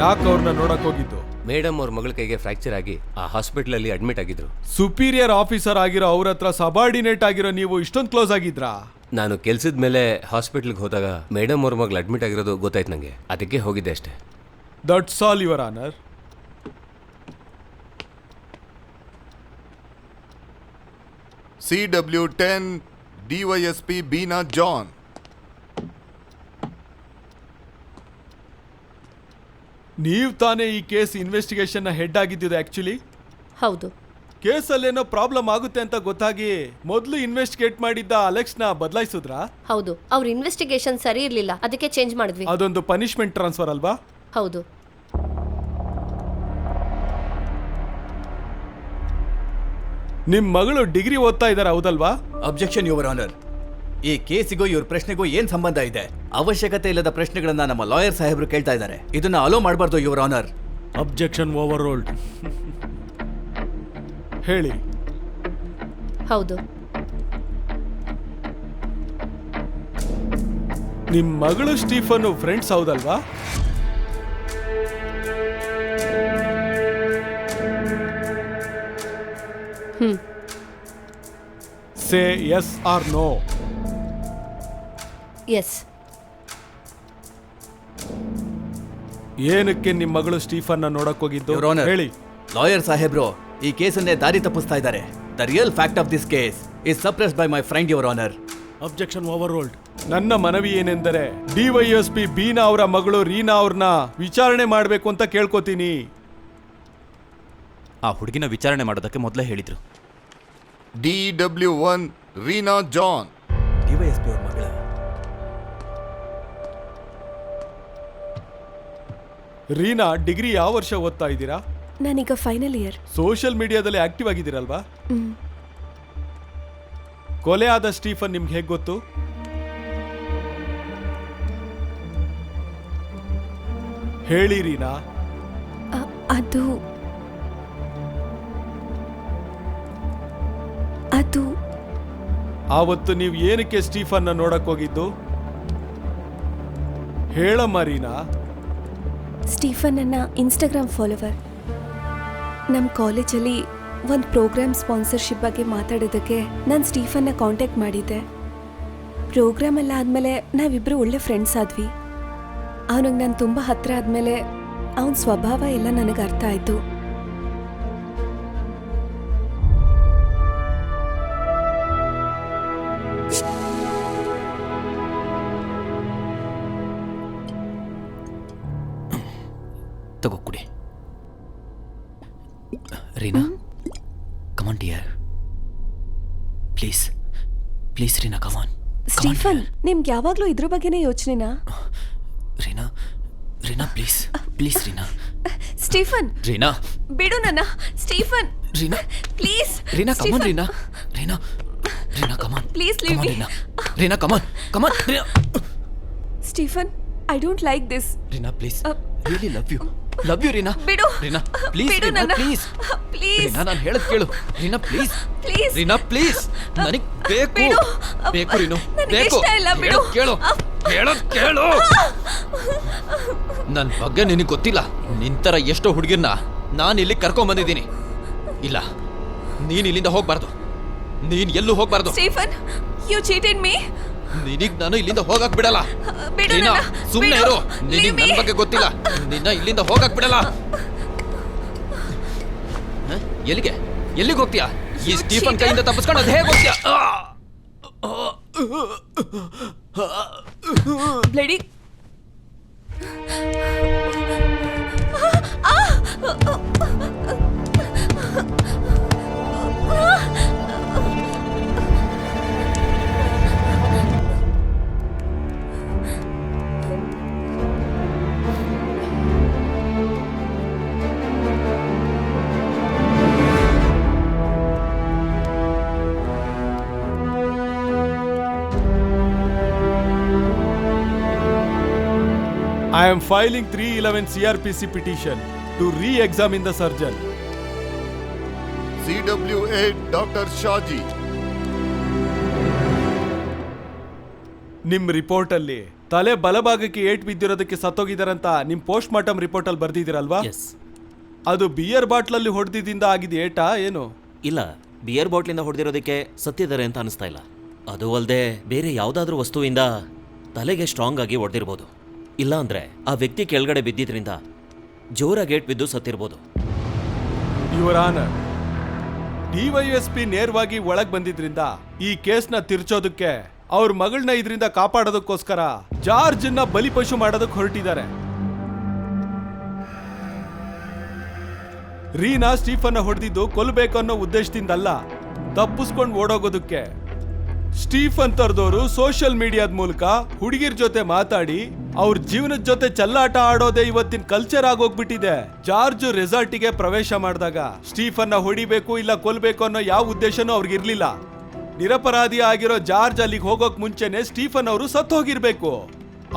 ಯಾಕೆ ಅವ್ರನ್ನ ನೋಡಕ್ ಹೋಗಿದ್ದು? ಮೇಡಮ್ ಅವ್ರ ಮಗಳ ಕೈಗೆ ಫ್ರಾಕ್ಚರ್ ಆಗಿ ಆ ಹಾಸ್ಪಿಟಲಲ್ಲಿ ಅಡ್ಮಿಟ್ ಆಗಿದ್ರು. ಸುಪೀರಿಯರ್ ಆಫೀಸರ್ ಆಗಿರೋ ಅವ್ರ ಹತ್ರ ಸಬಾರ್ಡಿನೇಟ್ ಆಗಿರೋ ನೀವು ಇಷ್ಟೊಂದು ಕ್ಲೋಸ್ ಆಗಿದ್ರಾ? ನಾನು ಕೆಲ್ಸದ ಮೇಲೆ ಹಾಸ್ಪಿಟ್ಲ್ಗೆ ಹೋದಾಗ ಮೇಡಮ್ ಅವ್ರ ಮಗಳು ಅಡ್ಮಿಟ್ ಆಗಿರೋದು ಗೊತ್ತಾಯ್ತು ನನಗೆ ಅದಕ್ಕೆ ಹೋಗಿದ್ದೆ ಅಷ್ಟೇ. That's all your honour C W ten DYSP Beena John ನೀವು ತಾನೇ ಈ ಕೇಸ್ ಇನ್ವೆಸ್ಟಿಗೇಷನ್ನ ಹೆಡ್ ಆಗಿದ್ದಿದ್ದು ಆ್ಯಕ್ಚುಲಿ ಹೌದು. ಕೇಸಲ್ಲೇನೋ ಪ್ರಾಬ್ಲಮ್ ಆಗುತ್ತೆ ಅಂತ ಗೊತ್ತಾಗಿ ಮೊದಲು ಇನ್ವೆಸ್ಟಿಗೇಟ್ ಮಾಡಿದ್ದ ಅಲೆಕ್ಸ್ನ ಬದಲಾಯಿಸಿದ್ರಾ? ಹೌದು. ಅವ್ರ ಇನ್ವೆಸ್ಟಿಗೇಷನ್ ಸರಿ ಇರಲಿಲ್ಲ. ಅದಕ್ಕೆ ಚೇಂಜ್ ಮಾಡಿದ್ವಿ. ಅದೊಂದು ಪನಿಷ್ಮೆಂಟ್ ಟ್ರಾನ್ಸ್ಫರ್ ಅಲ್ವಾ? ಹೌದು. ನಿಮ್ಮ ಮಗಳು ಡಿಗ್ರಿ ಓದ್ತಾ ಇದ್ದಾರೆ ಹೌದಲ್ವಾ? ಅಬ್ಜೆಕ್ಷನ್ ಯುವರ್ ಆನರ್ ಈ ಕೇಸಿಗೂ ಇವ್ರ ಪ್ರಶ್ನೆಗೂ ಏನ್ ಸಂಬಂಧ ಇದೆ? ಅವಶ್ಯಕತೆ ಇಲ್ಲದ ಪ್ರಶ್ನೆಗಳನ್ನ ನಮ್ಮ ಲಾಯರ್ ಸಾಹೇಬ್ರು ಕೇಳ್ತಾ ಇದ್ದಾರೆ. ಇದನ್ನ ಅಲೋ ಮಾಡಬಾರ್ದು your honour objection overruled ಹೇಳಿ. ಹೌದು. ನಿಮ್ಮ ಮಗಳು ಸ್ಟೀಫನ್ ಫ್ರೆಂಡ್ಸ್ ಹೌದಲ್ವಾ? ಹ್ಮ್. Say yes or no yes ಏನಕ್ಕೆ ನಿಮ್ಮ ಮಗಳು ಸ್ಟೀಫನ್ನ ನೋಡಕ್ ಹೋಗಿದ್ದು? ಯುವರ್ ಆನರ್ ಹೇಳಿ. ಲಾಯರ್ ಸಾಹೇಬ್ರು ಈ ಕೇಸನ್ನೇ ದಾರಿ ತಪ್ಪಿಸ್ತಾ ಇದ್ದಾರೆ. The real fact of this case is suppress by my friend your honour objection overruled ನನ್ನ ಮನವಿ ಏನೆಂದರೆ ಡಿವೈಎಸ್ಪಿ ಬೀನಾ ಅವರ ಮಗಳು ರೀನಾ ಅವ್ರನ್ನ ವಿಚಾರಣೆ ಮಾಡಬೇಕು ಅಂತ ಕೇಳ್ಕೊತೀನಿ. ಆ ಹುಡುಗಿನ ವಿಚಾರಣೆ ಮಾಡೋದಕ್ಕೆ ಮೊದಲೇ ಹೇಳಿದ್ರು. D W one Reena John. DYSP ಅವ್ರ ಮಗಳ ರೀನಾ ಡಿಗ್ರಿ ಯಾವ ವರ್ಷ ಓದ್ತಾ ಇದ್ದೀರಾ? ನಾನೀಗ ಫೈನಲ್ ಇಯರ್ ಸೋಷಿಯಲ್ ಮೀಡಿಯಾದಲ್ಲಿ ಆಕ್ಟಿವ್ ಆಗಿದ್ದೀರಲ್ವಾ? ಕೊಲೆ ಆದ ಸ್ಟೀಫನ್ ನಿಮ್ಗೆ ಹೇಗೆ ಗೊತ್ತು? ಹೇಳಿ ರೀನಾ. ಅದು ಅದು ಆವತ್ತು ನೀವು ಏನಕ್ಕೆ ಸ್ಟೀಫನ್ನ ನೋಡಕ್ ಹೋಗಿದ್ದು? ಹೇಳಮ್ಮ ರೀನಾ. ಸ್ಟೀಫನ್ ನನ್ನ ಇನ್ಸ್ಟಾಗ್ರಾಮ್ ಫಾಲೋವರ್ ನಮ್ಮ ಕಾಲೇಜಲ್ಲಿ ಒಂದು ಪ್ರೋಗ್ರಾಮ್ ಸ್ಪಾನ್ಸರ್ಶಿಪ್ ಬಗ್ಗೆ ಮಾತಾಡೋದಕ್ಕೆ ನಾನು ಸ್ಟೀಫನ್ನ ಕಾಂಟ್ಯಾಕ್ಟ್ ಮಾಡಿದ್ದೆ. ಪ್ರೋಗ್ರಾಮ್ ಎಲ್ಲ ಆದಮೇಲೆ ನಾವಿಬ್ಬರು ಒಳ್ಳೆ ಫ್ರೆಂಡ್ಸ್ ಆದ್ವಿ. ಅವನಿಗೆ ನಾನು ತುಂಬ ಹತ್ತಿರ ಆದಮೇಲೆ ಅವನ ಸ್ವಭಾವ ಎಲ್ಲ ನನಗೆ ಅರ್ಥ ಆಯಿತು. ರೀನಾ ಕಮಾನ್ ಸ್ಟೀಫನ್ ನಿಮ್ಗೆ ಯಾವಾಗಲೂ ಇದ್ರ ಬಗ್ಗೆನೇ ಯೋಚನೆನಾ? Reena Reena please please Reena. Stephen Reena. ಬಿಡು ನನ್ನ Stephen. Reena. Please Reena come on Reena. Reena Reena come on please leave me. Reena. Reena come on come on Reena. Stephen I don't like this Reena please really love you love you Reena ಬಿಡು. Reena please ಬಿಡು ರೀನಾ ನನ್ನ. Please please Reena ನಾನು ಹೇಳದ್ ಕೇಳು. Reena please please Reena please ನನಗ್ ಬೇಕು. ಬಿಡು. ಬೇಕು ರೀನು ನನಗೆ ಬೇಕು. ಇಷ್ಟ ಇಲ್ಲ, ಬಿಡು. ಹೇಳೋದ್ ಕೇಳು. ಹೇಳೋದ್ ಕೇಳು. ನನ್ನ ಬಗ್ಗೆ ನಿನಗೆ ಗೊತ್ತಿಲ್ಲ. ನಿಂತರ ಎಷ್ಟೋ ಹುಡುಗಿರ್ನ ನಾನು ಇಲ್ಲಿ ಕರ್ಕೊಂಡು ಬಂದಿದ್ದೀನಿ. ಇಲ್ಲ. ನೀನು ಇಲ್ಲಿಂದ ಹೋಗ್ಬಾರ್ದು. ನೀನು ಎಲ್ಲೂ ಹೋಗ್ಬಾರ್ದು. ಸ್ಟೀಫನ್ ಯು ಚೀಟೆಡ್ ಮೀ ನಿನಗ್ ನಾನು ಇಲ್ಲಿಂದ ಹೋಗಕ್ ಬಿಡಲ್ಲ. ಬಿಡು ಸುಮ್ಮನೆ ನನ್ನ, ಸುಮ್ನೆ ಬಿಡು. ಇರು. ನಿನಗ್ ನನ್ನ ನನ್ ಬಗ್ಗೆ ಗೊತ್ತಿಲ್ಲ. ನಿನ್ನ ಇಲ್ಲಿಂದ ಹೋಗಕ್ ಬಿಡಲ್ಲ. ಹ? ಎಲ್ಲಿಗೆ? ಎಲ್ಲಿಗೆ ಹೋಗ್ತೀಯಾ? ಈ ಸ್ಟೀಫನ್. ಕೈಯಿಂದ ತಪ್ಪಿಸ್ಕೊಂಡು ಅದ್ ಹೇಗೆ ಹೋಗ್ತೀಯಾ? Bloody. I am filing 311 CRPC petition to re-examine the surgeon. C W eight doctor Shaji ನಿಮ್ಮ ರಿಪೋರ್ಟಲ್ಲಿ ತಲೆ ಬಲಭಾಗಕ್ಕೆ ಏಟ್ ಬಿದ್ದಿರೋದಕ್ಕೆ ಸತ್ತೋಗಿದಾರಂತ ನಿಮ್ಮ ಪೋಸ್ಟ್ ಮಾರ್ಟಮ್ ರಿಪೋರ್ಟಲ್ಲಿ ಬರ್ದಿದ್ದೀರಲ್ವಾ? ಎಸ್ ಅದು ಬಿಯರ್ ಬಾಟ್ಲಲ್ಲಿ ಹೊಡೆದಿದ್ದಿಂದ ಆಗಿದೆ ಏಟಾ ಏನು? ಇಲ್ಲ ಬಿಯರ್ ಬಾಟ್ಲಿಂದ ಹೊಡೆದಿರೋದಕ್ಕೆ ಸತ್ತಿದ್ದಾರೆ ಅಂತ ಅನಿಸ್ತಾ ಇಲ್ಲ. ಅದು ಅಲ್ಲದೆ ಬೇರೆ ಯಾವುದಾದ್ರೂ ವಸ್ತುವಿಂದ ತಲೆಗೆ ಸ್ಟ್ರಾಂಗ್ ಆಗಿ ಹೊಡೆದಿರ್ಬೋದು ಇಲ್ಲ ಅಂದ್ರೆ ಆ ವ್ಯಕ್ತಿ ಕೆಳಗಡೆ ಬಿದ್ದಿದ್ರಿಂದ ಜೋರ ಗೇಟ್ ಬಿದ್ದು ಸತ್ತಿರ್ಬೋದು. ಯುವರ್ ಆನರ್ ಡಿವೈಎಸ್ಪಿ ನೇರವಾಗಿ ಒಳಗ್ ಬಂದಿದ್ರಿಂದ ಈ ಕೇಸ್ನ ತಿರ್ಚೋದಕ್ಕೆ ಅವ್ರ ಮಗಳನ್ನ ಇದರಿಂದ ಕಾಪಾಡೋದಕ್ಕೋಸ್ಕರ ಜಾರ್ಜ್ನ ಬಲಿಪಶು ಮಾಡೋದಕ್ಕೆ ಹೊರಟಿದ್ದಾರೆ. ರೀನಾ ಸ್ಟೀಫನ್ ಹೊಡೆದಿದ್ದು ಕೊಲ್ಲಬೇಕು ಅನ್ನೋ ಉದ್ದೇಶದಿಂದಲ್ಲ, ತಪ್ಪಿಸ್ಕೊಂಡು ಓಡೋಗೋದಕ್ಕೆ ಸ್ಟೀಫನ್ ತರದವರು ಸೋಷಿಯಲ್ ಮೀಡಿಯಾದ ಮೂಲಕ ಹುಡುಗಿರ್ ಜೊತೆ ಮಾತಾಡಿ ಅವ್ರ ಜೀವನದ ಜೊತೆ ಚಲ್ಲಾಟ ಆಡೋದೇ ಇವತ್ತಿನ ಕಲ್ಚರ್ ಆಗೋಗ್ಬಿಟ್ಟಿದೆ. ಜಾರ್ಜ್ ರೆಸಾರ್ಟಿಗೆ ಪ್ರವೇಶ ಮಾಡಿದಾಗ ಸ್ಟೀಫನ್ನ ಹೊಡಿಬೇಕು ಇಲ್ಲ ಕೊಲ್ಬೇಕು ಅನ್ನೋ ಯಾವ ಉದ್ದೇಶನೂ ಅವ್ರಿಗಿರ್ಲಿಲ್ಲ ನಿರಪರಾಧಿ ಆಗಿರೋ ಜಾರ್ಜ್ ಅಲ್ಲಿಗೆ ಹೋಗೋಕ್ ಮುಂಚೆನೆ ಸ್ಟೀಫನ್ ಅವರು ಸತ್ತೋಗಿರ್ಬೇಕು.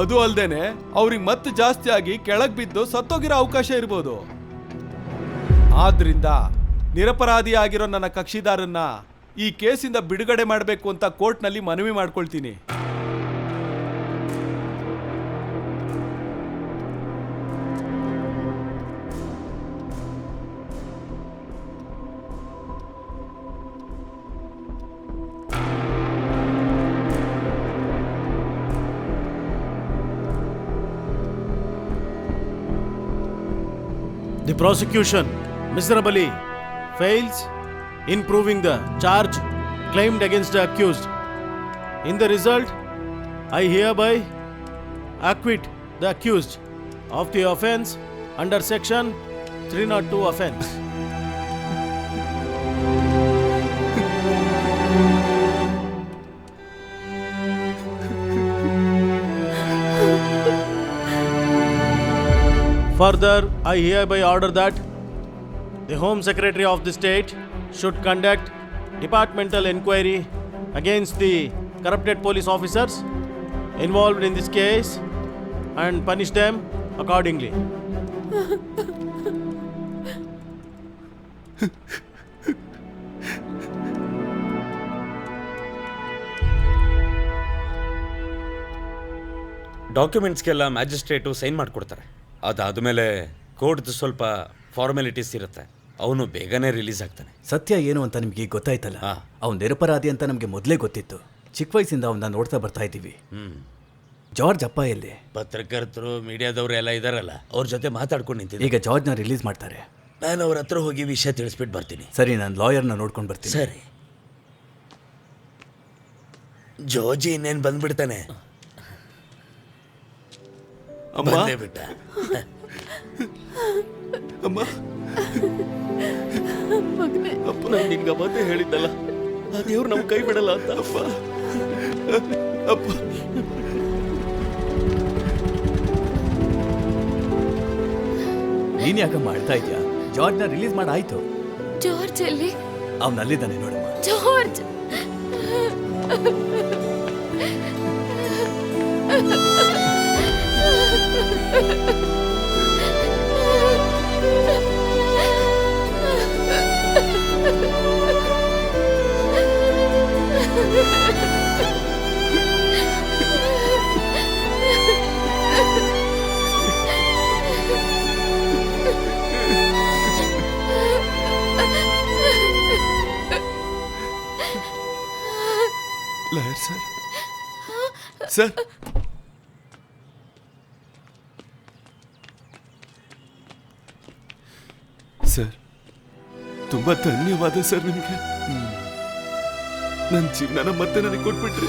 ಅದು ಅಲ್ದೇನೆ ಅವ್ರಿಗೆ ಮತ್ತೆ ಜಾಸ್ತಿ ಆಗಿ ಕೆಳಗ್ ಬಿದ್ದು ಸತ್ತೋಗಿರೋ ಅವಕಾಶ ಇರ್ಬೋದು. ಆದ್ರಿಂದ ನಿರಪರಾಧಿ ಆಗಿರೋ ನನ್ನ ಕಕ್ಷಿದಾರನ್ನ ಈ ಕೇಸಿಂದ ಬಿಡುಗಡೆ ಮಾಡಬೇಕು ಅಂತ ಕೋರ್ಟ್ನಲ್ಲಿ ಮನವಿ ಮಾಡ್ಕೊಳ್ತೀನಿ. The prosecution miserably fails. In proving the charge claimed against the accused. In the result, I hereby acquit the accused of the offense under section 302 offense. Further, I hereby order that the Home Secretary of the state should conduct departmental inquiry against the corrupted police officers involved in this case and punish them accordingly. ಡಾಕ್ಯುಮೆಂಟ್ಸ್ಗೆಲ್ಲ magistrate sign ಮಾಡಿಕೊಡ್ತಾರೆ ಅದಾದಮೇಲೆ ಕೋರ್ಟ್ದು ಸ್ವಲ್ಪ formalities ಇರುತ್ತೆ ಅವನು ಬೇಗನೆ release ಆಗ್ತಾನೆ. ಸತ್ಯ ಏನು ಅಂತ ನಿಮ್ಗೆ ಗೊತ್ತಾಯ್ತಲ್ಲ? ಹಾ. ಅವ್ನು ನಿರಪರಾಧಿ ಅಂತ ನಮಗೆ ಮೊದಲೇ ಗೊತ್ತಿತ್ತು. ಚಿಕ್ಕ ವಯಸ್ಸಿಂದ ಅವನ್ನ ನೋಡ್ತಾ ಬರ್ತಾ ಇದ್ದೀವಿ. ಹ್ಮ್. ಜಾರ್ಜ್ ಅಪ್ಪ ಎಲ್ಲಿ? ಪತ್ರಕರ್ತರು ಮೀಡಿಯಾದವರು ಎಲ್ಲ ಇದಾರಲ್ಲ ಅವ್ರ ಜೊತೆ ಮಾತಾಡ್ಕೊಂಡು ನಿಂತಿದ್ದೆ. ಈಗ ಜಾರ್ಜ್ನ ರಿಲೀಸ್ ಮಾಡ್ತಾರೆ. ನಾನು ಅವ್ರ ಹತ್ರ ಹೋಗಿ ವಿಷಯ ತಿಳಿಸ್ಬಿಟ್ಟು ಬರ್ತೀನಿ. ಸರಿ ನಾನು ಲಾಯರ್ನ ನೋಡ್ಕೊಂಡು ಬರ್ತೀನಿ. ಸರಿ. ಜೋಜಿ ಇನ್ನೇನು ಬಂದ್ಬಿಡ್ತಾನೆ? ಅಮ್ಮ. ಬಂದೇ ಬಿಟ್ಟ. ಅಮ್ಮ. ಅಪ್ಪ ನಾನು ನಿನ್ಗೆ ಅವತ್ತೇ ಹೇಳಿದ್ದಲ್ಲ. ಆ ದೇವ್ರು ನಮ್ಮ ಕೈ ಬಿಡಲ್ಲ ಅಂತ. ಅಪ್ಪ. ಅಪ್ಪ. ನೀನ್ ಯಾಕ ಮಾಡ್ತಾ ಇದ್ಯಾ? ಜಾರ್ಜ್ನ ರಿಲೀಸ್ ಮಾಡಾಯ್ತು ಜಾರ್ಜ್ ಅಲ್ಲಿ ಅವ್ನು ಅಲ್ಲಿದ್ದಾನೆ ನೋಡಮ್ಮ. ಜಾರ್ಜ್. ಸರ್ ಸರ್ ತುಂಬಾ ಧನ್ಯವಾದ ಸರ್ ನಿಮಗೆ. ನನ್ನ ಜೀವನನ ಮತ್ತೆ ನನಗೆ ಕೊಟ್ಬಿಟ್ರಿ.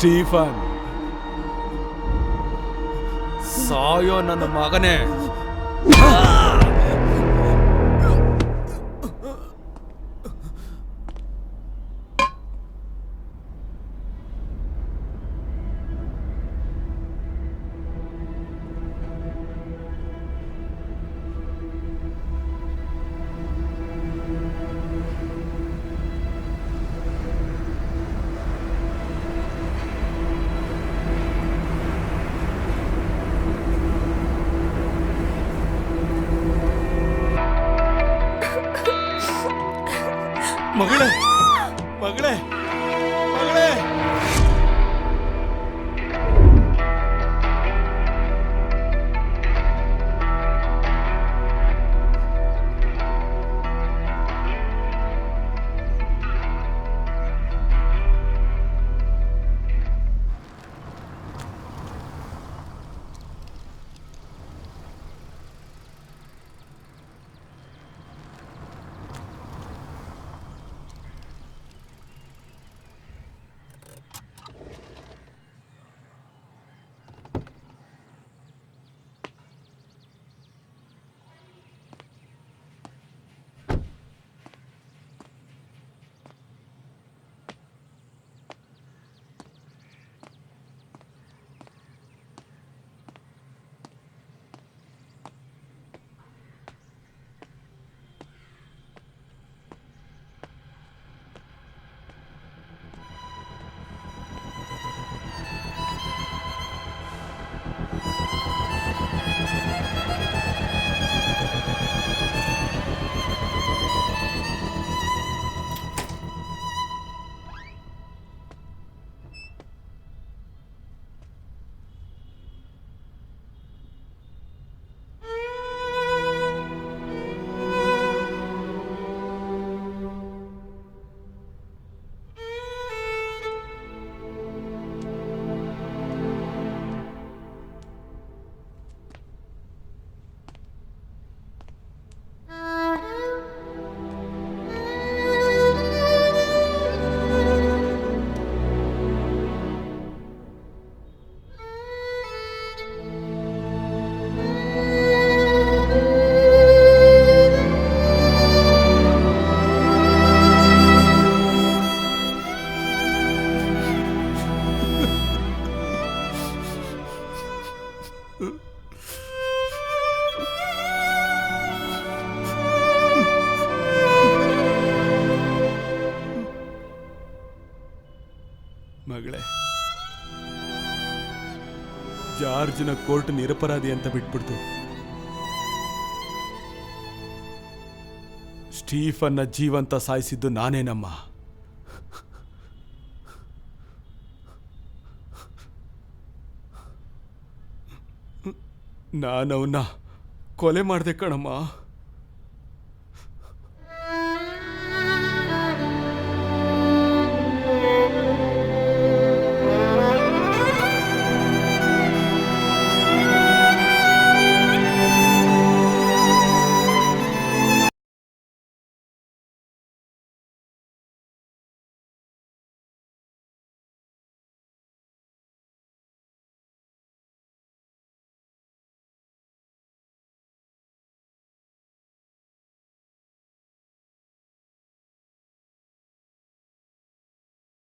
ಸ್ಟೀಫನ್. ಸಾಯೋ ನನ್ನ ಮಗನೇ. ಜಾರ್ಜ್ನ ಕೋರ್ಟ್ ನಿರಪರಾಧಿ ಅಂತ ಬಿಟ್ಬಿಡ್ತು. ಸ್ಟೀಫನ್ನ ಜೀವಂತ ಸಾಯಿಸಿದ್ದು ನಾನೇನಮ್ಮ ನಾನವನ್ನ ಕೊಲೆ ಮಾಡ್ದೆ ಕಣಮ್ಮ.